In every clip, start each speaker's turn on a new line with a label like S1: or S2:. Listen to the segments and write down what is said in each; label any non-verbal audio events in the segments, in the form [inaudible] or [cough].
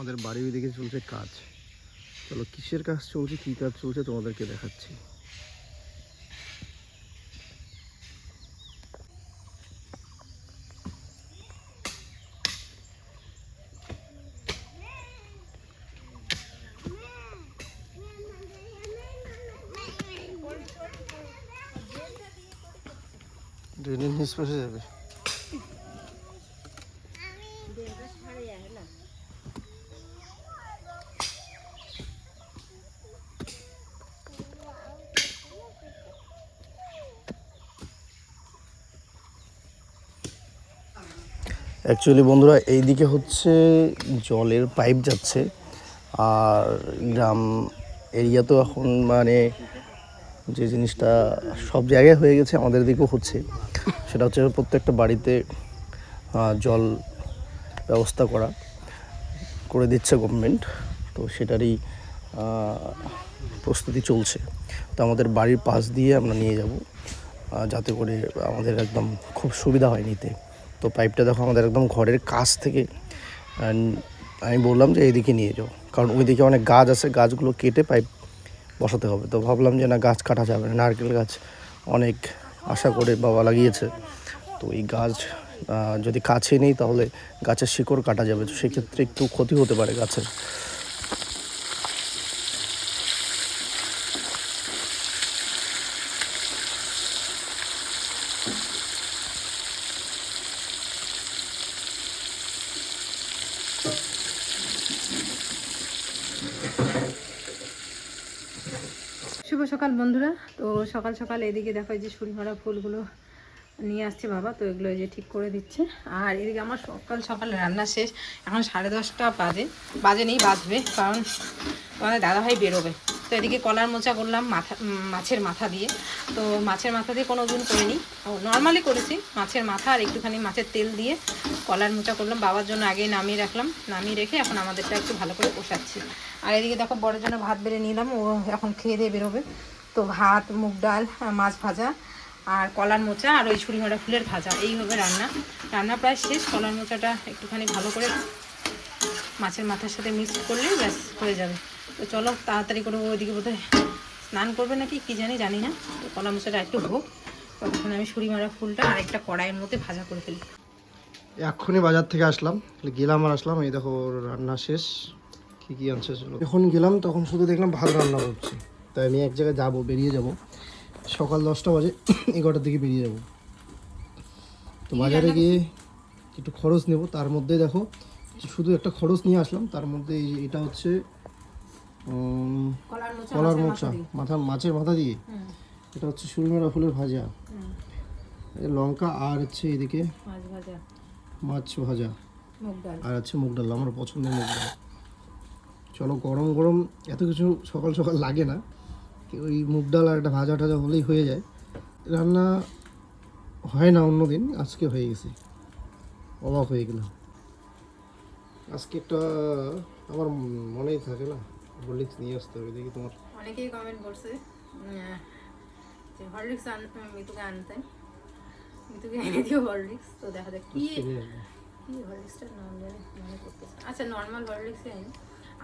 S1: আমাদের বাড়ির দিকে চলছে কাজ। চলো, কিসের কাজ চলছে, কী কাজ চলছে তোমাদেরকে দেখাচ্ছি। ড্রেনের নিষ্পাশে যাবে। অ্যাকচুয়ালি বন্ধুরা এই দিকে হচ্ছে জলের পাইপ যাচ্ছে। আর গ্রাম এরিয়া তো এখন মানে যে জিনিসটা সব জায়গায় হয়ে গেছে, আমাদের দিকেও হচ্ছে। সেটা হচ্ছে প্রত্যেকটা বাড়িতে জল ব্যবস্থা করা করে দিচ্ছে গভর্নমেন্ট তো সেটারই প্রস্তুতি চলছে। তো আমাদের বাড়ির পাশ দিয়ে আমরা নিয়ে যাব যাতে করে আমাদের একদম খুব সুবিধা হয় নিতে। তো পাইপটা দেখো আমাদের একদম ঘরের কাছ থেকে আমি বললাম যে এইদিকে নিয়ে যাও, কারণ ওইদিকে অনেক গাছ আছে, গাছগুলো কেটে পাইপ বসাতে হবে। তো ভাবলাম যে না, গাছ কাটা যাবে না, নারকেল গাছ অনেক আশা করে বাবা লাগিয়েছে। তো এই গাছ যদি কাছে নেই তাহলে গাছের শিকড় কাটা যাবে, তো সেক্ষেত্রে একটু ক্ষতি হতে পারে গাছের।
S2: শুভ সকাল বন্ধুরা। তো সকাল সকাল এদিকে দেখো যে সুরিমারা ফুলগুলো নিয়ে আসছে বাবা, তো এগুলো যে ঠিক করে দিচ্ছে। আর এদিকে আমার সকাল সকাল রান্না শেষ, এখন সাড়ে দশটা বাজে। বাজে নেই, বাজবে, কারণ আমাদের দাদাভাই বেরোবে। তো এদিকে কলার মোচা করলাম মাথা মাছের মাথা দিয়ে। তো মাছের মাথা দিয়ে কোনো দিন করিনি। ও নর্মালি করেছি মাছের মাথা আর একটুখানি মাছের তেল দিয়ে কলার মোচা করলাম। বাবার জন্য আগেই নামিয়ে রাখলাম। নামিয়ে রেখে এখন আমাদেরটা একটু ভালো করে কষাচ্ছি। আর এদিকে দেখো বড়ের জন্য ভাত বেড়ে নিলাম ও এখন খেয়ে দিয়ে বেরোবে। তো ভাত, মুগ ডাল মাছ ভাজা আর কলার মোচা আর ওই ছুরিমারা ফুলের ভাজা। এই হবে রান্না। রান্না প্রায় শেষ। কলার মোচাটা একটুখানি ভালো করে মাছের মাথার সাথে মিক্স করলে ব্যাস হয়ে যাবে। তো চলো তাড়াতাড়ি করে ওইদিকে বোধহয় স্নান করবে নাকি কি জানি জানি না। তো কলা মোচাটা একটু হোক ততক্ষণ আমি ছুরিমারা ফুলটা আর একটা কড়াইয়ের মধ্যে ভাজা করে ফেলি।
S1: এক্ষুনি বাজার থেকে আসলাম গেলাম আর আসলাম এই দেখো ওর রান্না শেষ। কী কী আনছে। যখন গেলাম তখন শুধু দেখলাম ভাত রান্না করছে। তাই আমি এক জায়গায় যাব বেরিয়ে যাব। সকাল দশটা বাজে এগারোটার দিকে বেরিয়ে যাব। তো বাজারে গিয়ে একটু খরচ নেব। তার মধ্যে দেখো শুধু একটা খরচ নিয়ে আসলাম তার মধ্যে এটা হচ্ছে
S2: কলার মোচা মাথা
S1: মাছের মাথা দিয়ে। এটা হচ্ছে সুরমেরা ফুলের ভাজা। এই লঙ্কা আর হচ্ছে এদিকে
S2: মাছ ভাজা।
S1: আর আছে মুগ ডাল আমার পছন্দের মুগ ডাল। চলো গরম গরম এত কিছু সকাল সকাল লাগে না। ওই মুগ ডাল আর একটা ভাজা টাজা হলেই হয়ে যায়। রান্না হয় না অন্যদিন আজকে হয়ে গেছে। অবাক হয়ে গেলাম। আজকে একটা আমার মনেই থাকে না। হরলিক্স নিয়ে আসতে হবে দেখি তোমার।
S2: অনেকেই কমেন্ট করছে যে হরলিক্স আন মিতুকে আনতে। মিতুকে এনে দিও হরলিক্স তো দেখা যাক কি কি হরলিক্সটার নাম জানি মনে করতেছে আচ্ছা নর্মাল হরলিক্সই আনি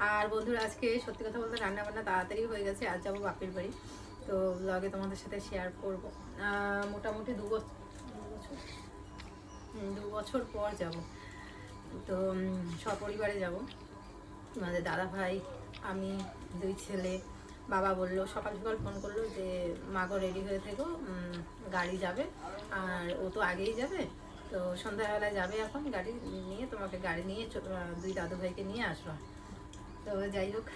S2: আর বন্ধুরা আজকে সত্যি কথা বলতে রান্না বান্না তাড়াতাড়ি হয়ে গেছে আজ যাব বাপের বাড়ি। তো ব্লগে তোমাদের সাথে শেয়ার করব। মোটামুটি দু বছর? দু বছর পর যাব। তো সপরিবারে যাব। আমাদের দাদা ভাই আমি দুই ছেলে, বাবা বলল, সকাল সকাল ফোন করল যে মাগো রেডি হয়ে থেকো গাড়ি যাবে। আর ও তো আগেই যাবে, তো সন্ধ্যাবেলায় যাবে এখন গাড়ি নিয়ে, তোমাকে গাড়ি নিয়ে দুই দাদু ভাইকে নিয়ে আসবা। তো যাই হোক,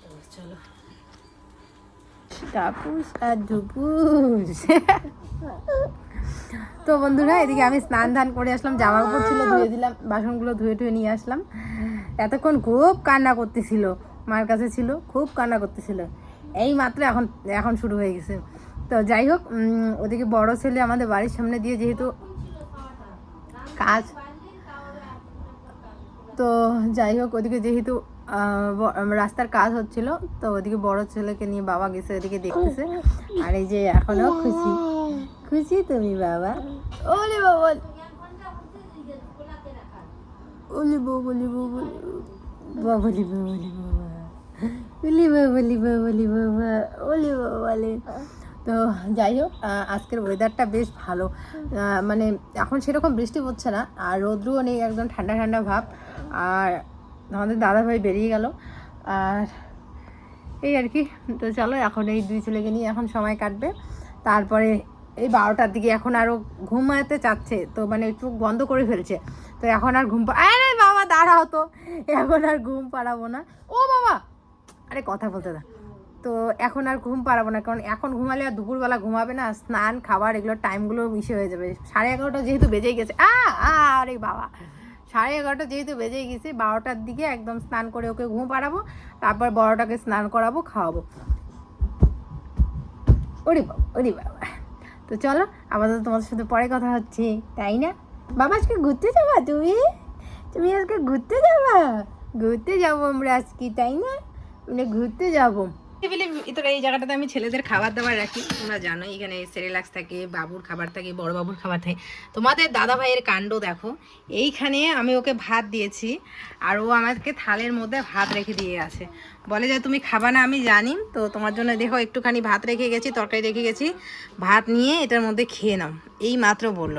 S2: তো চলো। তাপুস আর ধুপুস [laughs] তো বন্ধুরা, এদিকে আমি স্নান ধান করে আসলাম, জামা কাপড় ছিল ধুয়ে দিলাম, বাসনগুলো ধুয়ে টুয়ে নিয়ে আসলাম। এতক্ষণ খুব কান্না করতেছিল, মার কাছে ছিল, খুব কান্না করতেছিল। এই মাত্র এখন এখন শুরু হয়ে গেছে। তো যাই হোক ওদিকে বড় ছেলে আমাদের বাড়ির সামনে দিয়ে যেহেতু কাজ, তো যাই হোক, ওদিকে যেহেতু রাস্তার কাজ হচ্ছিল, তো ওদিকে বড় ছেলেকে নিয়ে বাবা গেছে ওদিকে দেখতেছে। আর এই যে এখনও খুশি। খুশি তুমি বাবা ওলে বাবা ওলে বলি বউ বলি বাবলি বাবলি বাবা বলি বাবলি বাবলি বাবা ওলি বাবালে তো যাই হোক আজকের ওয়েদারটা বেশ ভালো। মানে এখন সেরকম বৃষ্টি হচ্ছে না, আর রোদ্রুও নেই, একদম ঠান্ডা ঠান্ডা ভাব। আর আমাদের দাদাভাই বেরিয়ে গেল। আর এই আর কি, তো চলো এখন এই দুই ছেলেকে নিয়ে এখন সময় কাটবে। তারপরে এই বারোটার দিকে এখন আরও ঘুমাতে চাচ্ছে, তো মানে চোখ বন্ধ করে ফেলছে। তো এখন আর ঘুম আরে বাবা, দাঁড়াও তো। এখন আর ঘুম পাড়াবো না। ও বাবা! আরে কথা বলতে দা। তো এখন আর ঘুম পাড়াবো না, কারণ এখন ঘুমালে আর দুপুরবেলা ঘুমাবে না, স্নান, খাবার এগুলো টাইমগুলো মিশে হয়ে যাবে। সাড়ে এগারোটা যেহেতু বেজেই গেছে আ, আরে বাবা! সাড়ে এগারোটা যেহেতু বেজেই গেছে, বারোটার দিকে একদম স্নান করে ওকে ঘুম পাড়াবো, তারপর বড়টাকে স্নান করাবো, খাওয়াবো। ওরে বাবা ওরে বাবা! তো চলো, আপাতত তোমাদের সাথে পরে কথা হচ্ছে, তাই না? বাবা, আজকে ঘুরতে যাবা তুমি? তুমি আজকে ঘুরতে যাবা? ঘুরতে যাব আমরা আজকে, তাই না? মানে ঘুরতে যাব। তোর এই জায়গাটাতে আমি ছেলেদের খাবার দাবার রাখি। তোমরা জানো এখানে সেরেলাক্স থাকে, বাবুর খাবার থাকে, বড় বাবুর খাবার থাকে। তোমাদের দাদা ভাইয়ের কাণ্ড দেখো। এইখানে আমি ওকে ভাত দিয়েছি, আর ও আমাকে থালের মধ্যে ভাত রেখে দিয়ে আছে। বলে যে, তুমি খাবা না, আমি জানি। তো তোমার জন্য দেখো, একটুখানি ভাত রেখে গেছি, তরকারি রেখে গেছি। ভাত নিয়ে এটার মধ্যে খেয়ে নাও। এই মাত্র বলল।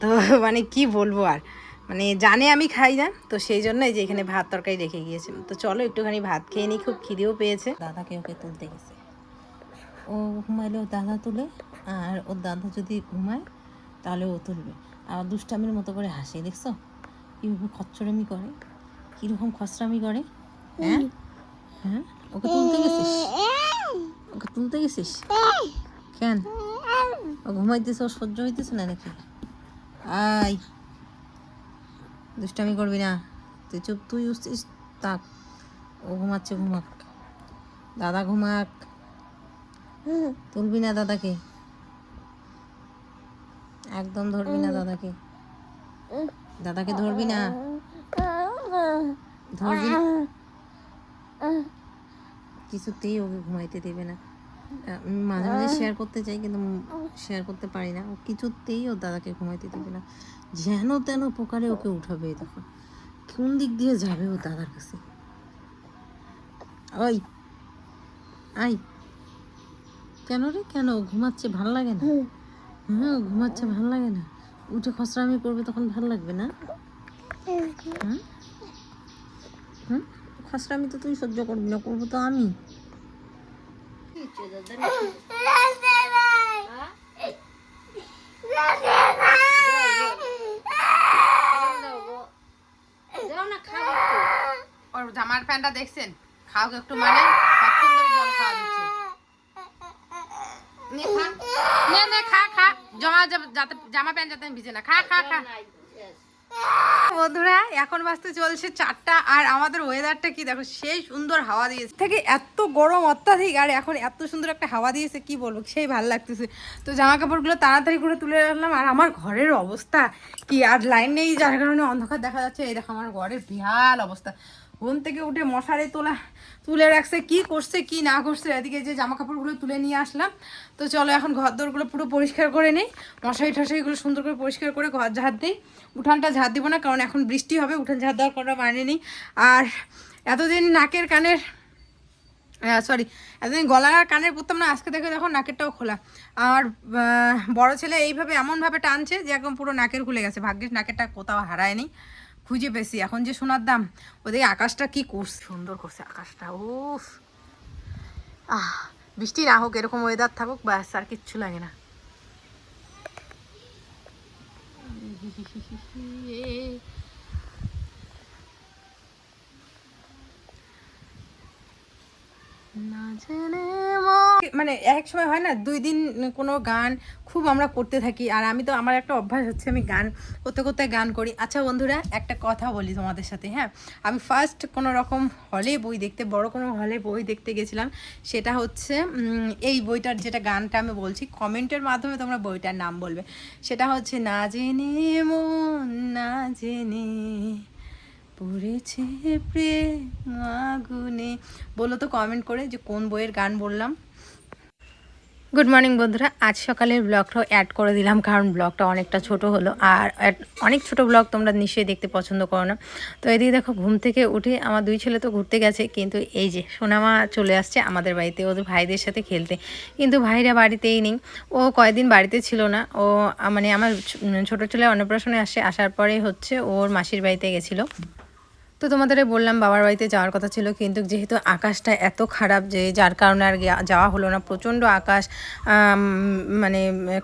S2: তো মানে কি বলব আর? মানে জানে আমি খাই না, তো সেই জন্য এই যে এখানে ভাত তরকারি রেখে গিয়েছে তো চলো একটুখানি ভাত খেয়ে নিই খুব খিদেও পেয়েছে। দাদাকে ওকে তুলতে গেছে। ও ঘুমাইলে ওর দাদা তুলে, আর ওর দাদা যদি ঘুমায়, তাহলে ও তুলবে। আর দুষ্টামির মতো করে হাসে, দেখছ? কীভাবে খচ্চরামি করে, কীরকম খসরামি করে হ্যাঁ? হ্যাঁ? ওকে তুলতে গেছিস? ওকে তুলতে গেছিস? কেন? ও ঘুমাইতেছে, ও সহ্য হইতেছে না নাকি? আই দুষ্টামি করবি না। তুই চুপ, তুই উঠছিস তাক ও ঘুমাচ্ছে, ঘুমাক। দাদা ঘুমাক। তুলবি না দাদাকে। একদম ধরবি না দাদাকে। দাদাকে ধরবি না। ধরবি। কিছুতেই ওকে ঘুমাইতে দেবে না। মাঝে মাঝে শেয়ার করতে চাই কিন্তু শেয়ার করতে পারি না। ও কিছুতেই ওর দাদাকে ঘুমাইতে দেবে না। যেন তেন প্রকারে ওকে উঠাবে দেখো। কোন দিক দিয়ে যাবে ও দাদার কাছে? ওই আই। কেন রে? কেন? ঘুমাচ্ছে ভালো লাগে না? হ্যাঁ ঘুমাচ্ছে ভালো লাগে না। উঠে খসড়ামি করবে তখন ভালো লাগবে না? হুম। হুম? খসড়ামি তো তুই সহ্য করবি না করব তো আমি। ওর জামার প্যান্টটা দেখছেন খাও একটু মানে ধরে জল খাওয়া দিচ্ছে নে খা নে খা খা জমা যাতে- জামা প্যান্ট যাতে ভিজে না খা খা খা বন্ধুরা, এখন বাজতে চলছে চারটা, আর আমাদের ওয়েদারটা কি দেখো, সেই সুন্দর হাওয়া দিয়েছে। থেকে এত গরম অত্যাধিক, আর এখন এত সুন্দর একটা হাওয়া দিয়েছে, কি বলব, সেই ভালো লাগতেছে। তো জামা কাপড়গুলো তাড়াতাড়ি করে তুলে রাখলাম, আর আমার ঘরের অবস্থা কি, আর লাইন নেই, যার কারণে অন্ধকার দেখা যাচ্ছে। এই দেখো, আমার ঘরের বিহাল অবস্থা। ঘুম থেকে উঠে মশারি তোলা, তুলে রাখছে, কি করছে, কি না করছে, এদিকে যে জামা কাপড়গুলো তুলে নিয়ে আসলাম। তো চলো এখন ঘর দোরগুলো পুরো পরিষ্কার করে নেই। মশারি টশারিগুলো সুন্দর করে পরিষ্কার করে ঘর ঝাড় দিই। উঠানটা ঝাড় দিব না, কারণ এখন বৃষ্টি হবে, উঠান ঝাড় দেওয়ার কোনো মানে নেই। আর এতদিন নাকের কানের সরি এতদিন গলা আর কানের পরতাম না, আজকে দেখে দেখো নাকেরটাও খোলা। আর বড় ছেলে এইভাবে এমনভাবে টানছে যে একদম পুরো নাকের খুলে গেছে। ভাগ্যিস নাকেরটা কোথাও হারায়নি। খুঁজে পেয়েছি। এখন যে সোনার দাম ওদিকে আকাশটা কি করছে? সুন্দর করছে আকাশটা, উফ। আহ, বৃষ্টি না হোক, এরকম ওয়েদার থাকুক, ব্যাস, আর কিচ্ছু লাগে না। না জেনে মন- এক সময় হয় না, দুই দিন কোনো গান খুব আমরা করতে থাকি। আর আমি তো, আমার একটা অভ্যাস হচ্ছে আমি গান করতে করতে গান করি। আচ্ছা বন্ধুরা, একটা কথা বলি তোমাদের সাথে হ্যাঁ? আমি ফার্স্ট কোনো রকম হলে বই দেখতে, বড় কোনো হলে বই দেখতে গেছিলাম। সেটা হচ্ছে এই বইটার যেটা গানটা আমি বলছি, কমেন্টের মাধ্যমে তোমরা বইটার নাম বলবে। সেটা হচ্ছে, না জেনে মন, না জেনে পড়েছে প্রেম আগুনে। বলো তো কমেন্ট করে যে কোন বইয়ের গান বললাম। গুড মর্নিং বন্ধুরা, আজ সকালের ব্লগটাও অ্যাড করে দিলাম, কারণ ব্লগটা অনেকটা ছোট হলো। আর অনেক ছোট ব্লগ তোমরা নিশ্চয়ই দেখতে পছন্দ করো না। তো এদিকে দেখো, ঘুম থেকে উঠে আমার দুই ছেলে তো ঘুরতে গেছে, কিন্তু এই যে সোনামা চলে আসছে আমাদের বাড়িতে, ওদের ভাইদের সাথে খেলতে। কিন্তু ভাইরা বাড়িতেই নেই, ও কয়েকদিন বাড়িতে ছিল না। ও মানে আমার ছোটো ছেলে অন্নপ্রাশনে আসে, আসার পরে হচ্ছে ওর মাসির বাড়িতে গেছিল। তো তোমাদের বললাম বাবার বাড়িতে যাওয়ার কথা ছিল, কিন্তু যেহেতু আকাশটা এত খারাপ যে যার কারণে আর যাওয়া হলো না, প্রচণ্ড আকাশ মানে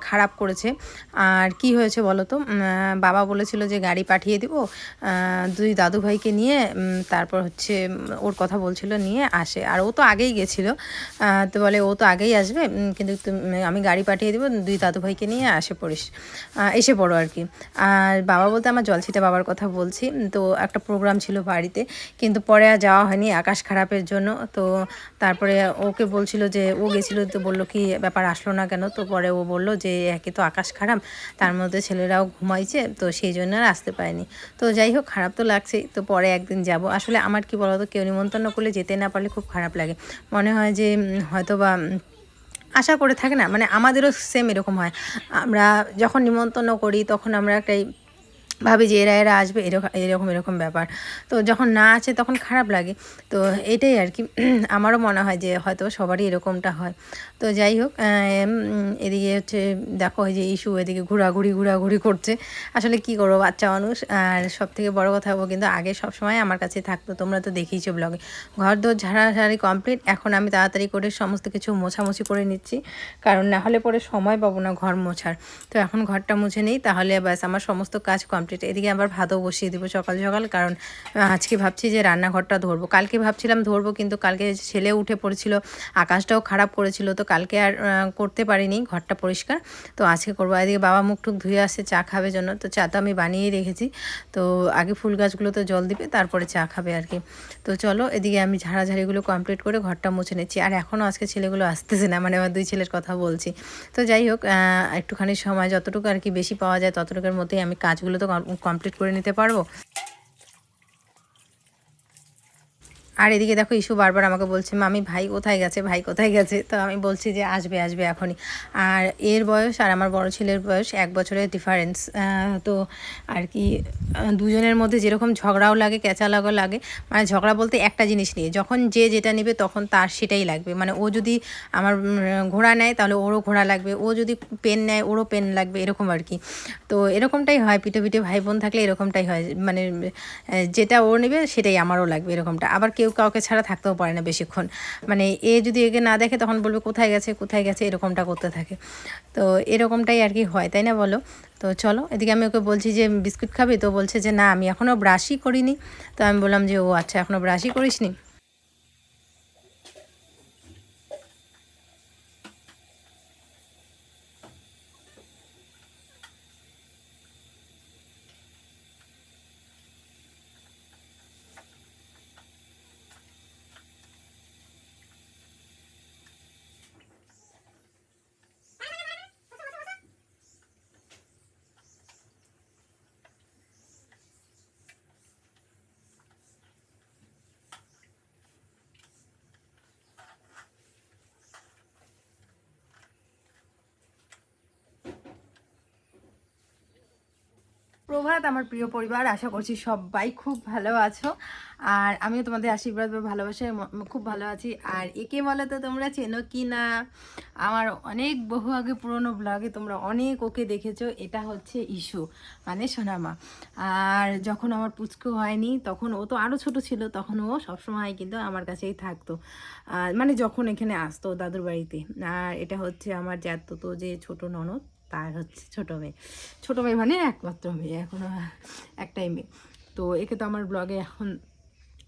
S2: খারাপ করেছে। আর কি হয়েছে বলো তো? বাবা বলেছিল যে গাড়ি পাঠিয়ে দিব দুই দাদু ভাইকে নিয়ে তারপর হচ্ছে ওর কথা বলছিল, নিয়ে আসে। আর ও তো আগেই গেছিল তো বলে ও তো আগেই আসবে কিন্তু আমি গাড়ি পাঠিয়ে দিব, দুই দাদু ভাইকে নিয়ে আসে পড়িস এসে পড়ো আর কি। আর বাবা বলতে আমার জলছিটা বাবার কথা বলছি, তো একটা প্রোগ্রাম ছিল বাড়িতে, কিন্তু পরে আর যাওয়া হয়নি, আকাশ খারাপের জন্য। তো তারপরে ওকে বলছিল যে, ও গেছিল তো বলল কি, ব্যাপার আসলো না কেন? তো পরে ও বলল যে, একে তো আকাশ খারাপ, তার মধ্যে ছেলেরাও ঘুমাইছে, তো সেই জন্য আর আসতে পারেনি। তো যাই হোক, খারাপ তো লাগছেই, তো পরে একদিন যাব। আসলে আমার কি বলতো, কেউ নিমন্ত্রণ করলে যেতে না পারলে খুব খারাপ লাগে। মনে হয় যে হয়তো বা আশা করে থাকে না মানে আমাদেরও সেম এরকম হয়। আমরা যখন নিমন্ত্রণ করি, তখন আমরা একটাই ভাবি যে এরা এরা আসবে এরকম এরকম এরকম ব্যাপার। তো যখন না আছে তখন খারাপ লাগে। তো এটাই আর কি। [clears throat] আমারও মনে হয় যে হয়তো সবারই এরকমটা হয়। তো যাই হোক এদিকে হচ্ছে দেখো যে ইস্যু এদিকে ঘোরাঘুরি ঘোরাঘুরি করছে। আসলে কি করব, বাচ্চা মানুষ। আর সব থেকে বড় কথা ও কিন্তু আগে সব সময় আমার কাছে থাকতো। তোমরা তো দেখেইছো ব্লগে ঘর দোর ঝাড়াঝাড়ি কমপ্লিট এখন আমি তাড়াতাড়ি করে সমস্ত কিছু মোছামুছি করে নিচ্ছি। কারণ না হলে পরে সময় পাবো না ঘর মোছার। তো এখন ঘরটা মুছে নেই। তাহলে ব্যাস আমার সমস্ত কাজ কমপ্লিট এদিকে আবার ভাতও বসিয়ে দিব সকাল সকাল, কারণ আজকে ভাবছি যে রান্নাঘরটা ধরবো। কালকে ভাবছিলাম ধরবো, কিন্তু কালকে ছেলে উঠে পড়েছিল, আকাশটাও খারাপ করেছিল, তো কালকে আর করতে পারিনি, ঘরটা পরিষ্কার। তো আজকে করব এদিকে বাবা মুখ টুক ধুয়ে আসছে, চা খাবে জন্য, তো চা তো আমি বানিয়েই রেখেছি। তো আগে ফুল গাছগুলোতে জল দিবে, তারপরে চা খাবে আর কি। তো চলো, এদিকে আমি ঝাড়াঝাড়িগুলো কমপ্লিট করে ঘরটা মুছে নিচ্ছি। আর এখনও আজকে ছেলেগুলো আসতেছে না মানে আমার দুই ছেলের কথা বলছি। তো যাই হোক একটুখানি সময় যতটুকু আর কি বেশি পাওয়া যায়, ততটুকুর মধ্যেই আমি কাজগুলো তো কমপ্লিট করে নিতে পারব। আর এদিকে দেখো ইস্যু বারবার আমাকে বলছে, মামি, ভাই কোথায় গেছে? ভাই কোথায় গেছে? তো আমি বলছি যে, আসবে আসবে এখনই। আর এর বয়স আর আমার বড় ছেলের বয়স এক বছরের ডিফারেন্স তো আর কি দুজনের মধ্যে যেরকম ঝগড়াও লাগে ক্যাচা লাগা লাগে মানে ঝগড়া বলতে একটা জিনিস নিয়ে, যখন যে যেটা নেবে তখন তার সেটাই লাগবে। মানে ও যদি আমার ঘোড়া নেয় তাহলে ওরও ঘোড়া লাগবে, ও যদি পেন নেয় ওরও পেন লাগবে, এরকম আর কি। তো এরকমটাই হয়, পিঠে পিঠে ভাই বোন থাকলে এরকমটাই হয় মানে যেটা ও নেবে সেটাই আমারও লাগবে এরকমটা। আবার কেউ কাউকে ছাড়া থাকতেও পারে না বেশিক্ষণ। মানে এ যদি একে না দেখে তখন বলবে, কোথায় গেছে কোথায় গেছে? এরকমটা করতে থাকে। তো এরকমটাই আর কি হয়, তাই না বলো? তো চলো, এদিকে আমি ওকে বলছি যে, বিস্কুট খাবি? তো বলছে যে, না, আমি এখনও ব্রাশই করিনি। তো আমি বললাম যে, ও আচ্ছা এখনও ব্রাশই করিসনি? প্রভাত আমার প্রিয় পরিবার, আশা করছি সবাই খুব ভালো আছো। আর আমিও তোমাদের আশীর্বাদ বা ভালোবাসায় খুব ভালো আছি। আর একে বলে তো তোমরা, চেনো কি না আমার অনেক বহু আগে পুরনো ব্লগে তোমরা অনেক ওকে দেখেছ, এটা হচ্ছে ইস্যু মানে সোনামা। আর যখন আমার পুচকু হয়নি, তখন ও তো আরও ছোট ছিল, তখন ও সবসময় কিন্তু আমার কাছেই থাকতো। মানে যখন এখানে আসতো দাদুর বাড়িতে। আর এটা হচ্ছে আমার জ্যাঠতো, তো যে ছোট ননদ। তার হচ্ছে ছোটো মেয়ে। ছোটো মেয়ে মানে একমাত্র মেয়ে এখনও একটাই মেয়ে। তো একে তো আমার ব্লগে এখন,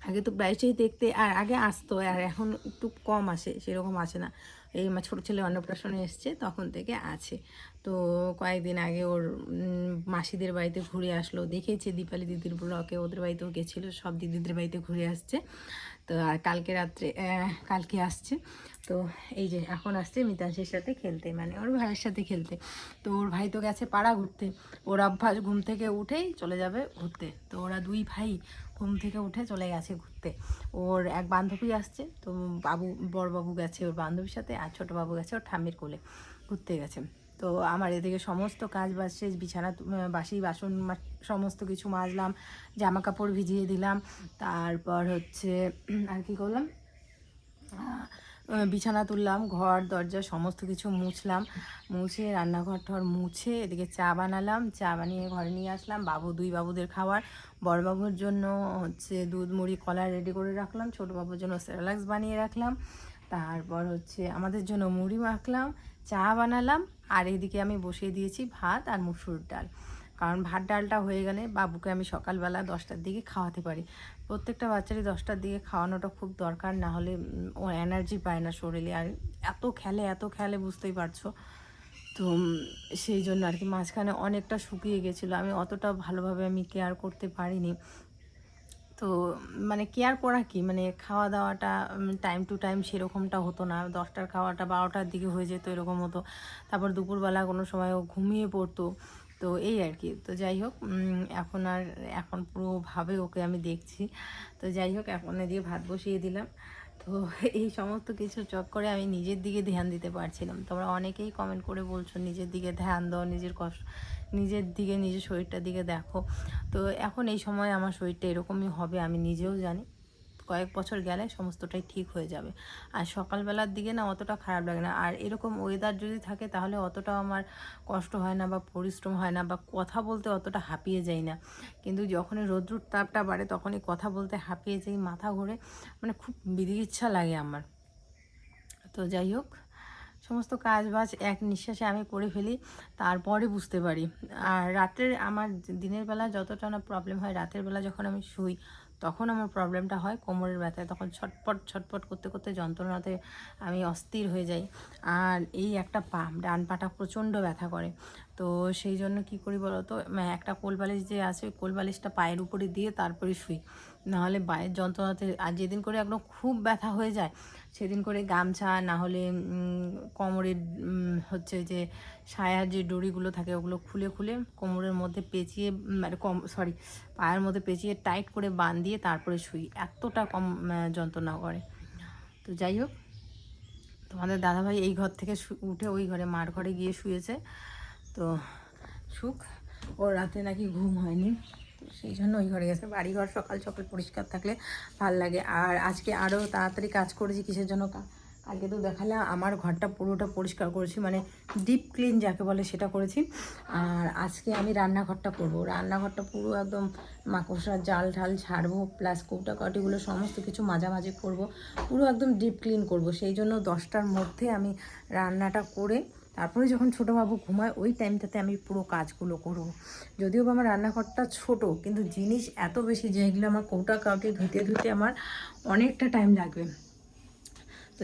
S2: আগে তো প্রায়শই দেখতে, আর আগে আসতো, আর এখন একটু কম আসে, সেরকম আসে না। এই আমার ছোটো ছেলে অন্নপ্রাশনে এসছে, তখন থেকে আছে। তো কয়েকদিন আগে ওর মাসিদের বাড়িতে ঘুরে আসলো। দেখেছে দীপালি দিদির ব্লকে ওদের বাড়িতেও গেছিল, সব দিদিদের বাড়িতে ঘুরে আসছে। তো আর কালকে রাত্রে কালকে আসছে। তো এই যে এখন আসছে মিতাংশের সাথে খেলতে মানে ওর ভাইয়ের সাথে খেলতে। তো ওর ভাই তো গেছে পাড়া ঘুরতে। ওর অভ্যাস ঘুম থেকে উঠেই চলে যাবে ঘুরতে। তো ওরা দুই ভাই ঘুম থেকে উঠে চলে গেছে ঘুরতে। ওর এক বান্ধবী আসছে, তো বাবু বড় বাবু গেছে ওর বান্ধবীর সাথে আর ছোটো বাবু গেছে ওর ঠাম্মির কোলে। ঘুরতে গেছে। তো আমার এদিকে সমস্ত কাজ বাজ শেষ, বিছানা বাসি, বাসন সমস্ত কিছু মাজলাম জামা কাপড় ভিজিয়ে দিলাম, তারপর হচ্ছে আর কি করলাম? বিছানা তুললাম, ঘর, দরজা, সমস্ত কিছু মুছলাম, মুছে রান্নাঘর ঠর মুছে এদিকে চা বানালাম, চা বানিয়ে ঘরে নিয়ে আসলাম, বাবু, দুই বাবুদের খাবার বড় বাবুর জন্য হচ্ছে দুধ, মুড়ি, কলা রেডি করে রাখলাম ছোট বাবুর জন্য সেরালাক্স বানিয়ে রাখলাম, তারপর হচ্ছে আমাদের জন্য মুড়ি মাখলাম, চা বানালাম আর এদিকে আমি বসিয়ে দিয়েছি ভাত আর মুসুর ডাল। কারণ ভাত ডালটা হয়ে গেলে বাবুকে আমি সকালবেলা দশটার দিকে খাওয়াতে পারি। প্রত্যেকটা বাচ্চারই দশটার দিকে খাওয়ানোটা খুব দরকার, না হলে ও এনার্জি পায় না শরীরে। আর এত খেলে এত খেলে বুঝতেই পারছ? তো সেই জন্য আর কি মাঝখানে অনেকটা শুকিয়ে গেছিল। আমি অতটা ভালোভাবে আমি কেয়ার করতে পারিনি। তো মানে কেয়ার করা কি? মানে খাওয়া দাওয়াটা টাইম টু টাইম সেরকমটা হতো না। দশটার খাওয়াটা বারোটার দিকে হয়ে যেত, এরকম হতো। তারপর দুপুরবেলা কোনো সময় ও ঘুমিয়ে পড়তো। তো এই আর কি। তো যাই হোক এখন আর, এখন পুরোভাবে ওকে আমি দেখছি। তো যাই হোক, এখন এদিকে ভাত বসিয়ে দিলাম। তো এই সমস্ত কিছু চক করে আমি নিজের দিকে ধ্যান দিতে পারছিলাম। তোমরা অনেকেই কমেন্ট করে বলছো, নিজের দিকে ধ্যান দাও, নিজের কষ্ট নিজের দিকে, নিজের শরীরটার দিকে দেখো। তো এখন এই সময় আমার শরীরটা এরকমই হবে, আমি নিজেও জানি। কয়েক বছর গেলে সমস্তটাই ঠিক হয়ে যাবে। আর সকালবেলার দিকে না অতটা খারাপ লাগে না। আর এরকম ওয়েদার যদি থাকে তাহলে অতটাও আমার কষ্ট হয় না বা পরিশ্রম হয় না বা কথা বলতে অতটা হাঁপিয়ে যাই না। কিন্তু যখনই রৌদ্রুর তাপটা বাড়ে তখনই কথা বলতে হাঁপিয়ে যাই মাথা ঘুরে। মানে খুব বিধি ইচ্ছা লাগে আমার। তো যাই হোক সমস্ত কাজ বাজ এক নিঃশ্বাসে আমি করে ফেলি, তারপরে বুঝতে পারি। আর রাতের আমার দিনের বেলা যতটা না প্রবলেম হয়, রাতের বেলা যখন আমি শুই, তখন আমার প্রবলেমটা হয় কোমরের ব্যথায়। তখন ছটপট ছটপট করতে করতে যন্ত্রণাতে আমি অস্থির হয়ে যাই। আর এই একটা পা, ডান পাটা প্রচণ্ড ব্যথা করে। তো সেই জন্য কি করি বলো তো একটা কোল বালিশ যে আছে, ওই কোল বালিশটা পায়ের উপরে দিয়ে তারপরে শুই। নাহলে পায়ের যন্ত্রণাতে আর যেদিন করে একদম খুব ব্যথা হয়ে যায়, সেদিন করে গামছা, না হলে কোমরের হচ্ছে যে সায়ার যে দড়িগুলো থাকে, ওগুলো খুলে খুলে কোমরের মধ্যে পেঁচিয়ে মানে কম সরি পায়ের মধ্যে পেঁচিয়ে টাইট করে বান দিয়ে তারপরে শুই। এতটা কম যন্ত্রণা করে। তো যাই হোক, তোমাদের দাদাভাই এই ঘর থেকে উঠে ওই ঘরে, মার ঘরে গিয়ে শুয়েছে। তো সুখ। ও রাতে নাকি ঘুম হয়নি। সেই জন্য ওই ঘরে গেছে। বাড়িঘর সকাল সকাল পরিষ্কার থাকলে ভালো লাগে। আর আজকে আরও তাড়াতাড়ি কাজ করেছি কিসের জন্য? কালকে তো দেখালে আমার ঘরটা পুরোটা পরিষ্কার করেছি মানে ডিপ ক্লিন যাকে বলে সেটা করেছি। আর আজকে আমি রান্নাঘরটা করব। রান্নাঘরটা পুরো একদম মাকড়সার জাল ঢাল ছাড়বো প্লাস কৌটা কাটিগুলো সমস্ত কিছু মাঝামাঝি করব। পুরো একদম ডিপ ক্লিন করব। সেই জন্য দশটার মধ্যে আমি রান্নাটা করে তারপরে যখন ছোটো বাবু ঘুমায়, ওই টাইমটাতে আমি পুরো কাজগুলো করব। যদিও বা আমার রান্নাঘরটা ছোট, কিন্তু জিনিস এত বেশি যেগুলো আমার কৌটা কাউকে ধুতে ধুতে আমার অনেকটা টাইম লাগবে।